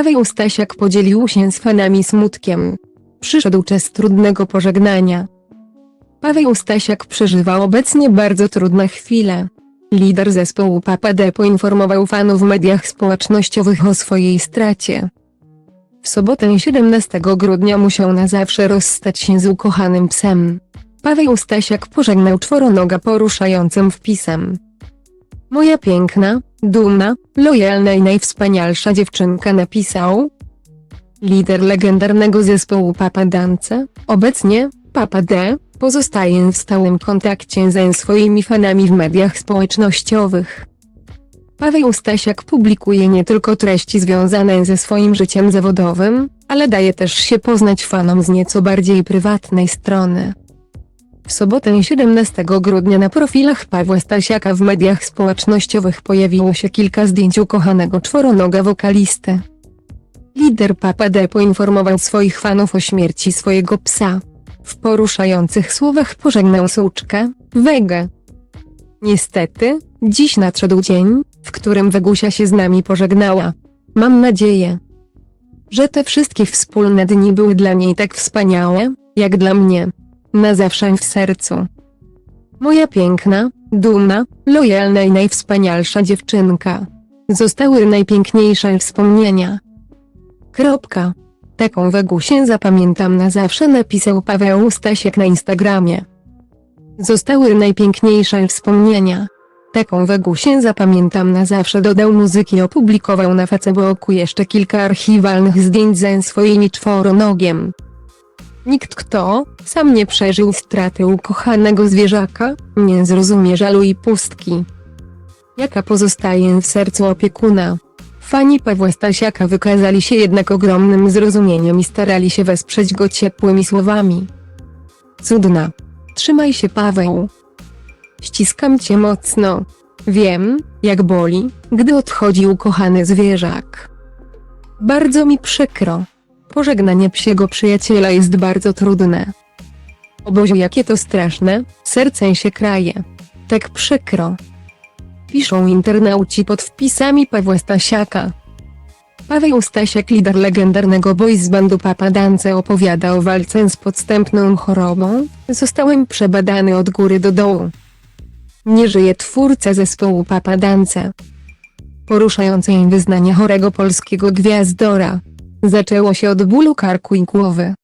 Paweł Stasiak podzielił się z fanami smutkiem. Przyszedł czas trudnego pożegnania. Paweł Stasiak przeżywa obecnie bardzo trudne chwile. Lider zespołu Papa D poinformował fanów w mediach społecznościowych o swojej stracie. W sobotę 17 grudnia musiał na zawsze rozstać się z ukochanym psem. Paweł Stasiak pożegnał czworonoga poruszającym wpisem. Moja piękna, dumna, lojalna i najwspanialsza dziewczynka napisał. Lider legendarnego zespołu Papa Dance, obecnie Papa D, pozostaje w stałym kontakcie ze swoimi fanami w mediach społecznościowych. Paweł Stasiak publikuje nie tylko treści związane ze swoim życiem zawodowym, ale daje też się poznać fanom z nieco bardziej prywatnej strony. W sobotę 17 grudnia na profilach Pawła Stasiaka w mediach społecznościowych pojawiło się kilka zdjęć ukochanego czworonoga wokalisty. Lider Papa D poinformował swoich fanów o śmierci swojego psa. W poruszających słowach pożegnał suczkę, Wegę. Niestety, dziś nadszedł dzień, w którym Wegusia się z nami pożegnała. Mam nadzieję, że te wszystkie wspólne dni były dla niej tak wspaniałe, jak dla mnie. Na zawsze w sercu. Moja piękna, dumna, lojalna i najwspanialsza dziewczynka. Zostały najpiękniejsze wspomnienia. Kropka. Taką Wegusię zapamiętam na zawsze napisał Paweł Stasiek na Instagramie. Zostały najpiękniejsze wspomnienia. Taką Wegusię zapamiętam na zawsze dodał muzyki opublikował na Facebooku jeszcze kilka archiwalnych zdjęć ze swoim czworonogiem. Nikt kto, sam nie przeżył straty ukochanego zwierzaka, nie zrozumie żalu i pustki. Jaka pozostaje w sercu opiekuna. Fani Pawła Stasiaka wykazali się jednak ogromnym zrozumieniem i starali się wesprzeć go ciepłymi słowami. Cudna. Trzymaj się Paweł. Ściskam cię mocno. Wiem, jak boli, gdy odchodzi ukochany zwierzak. Bardzo mi przykro. Pożegnanie psiego przyjaciela jest bardzo trudne. O Boziu, jakie to straszne, serce się kraje. Tak przykro. Piszą internauci pod wpisami Pawła Stasiaka. Paweł Stasiak, lider legendarnego boys bandu Papa Dance opowiada o walce z podstępną chorobą. Zostałem przebadany od góry do dołu. Nie żyje twórca zespołu Papa Dance. Poruszające im wyznanie chorego polskiego gwiazdora. Zaczęło się od bólu karku i głowy.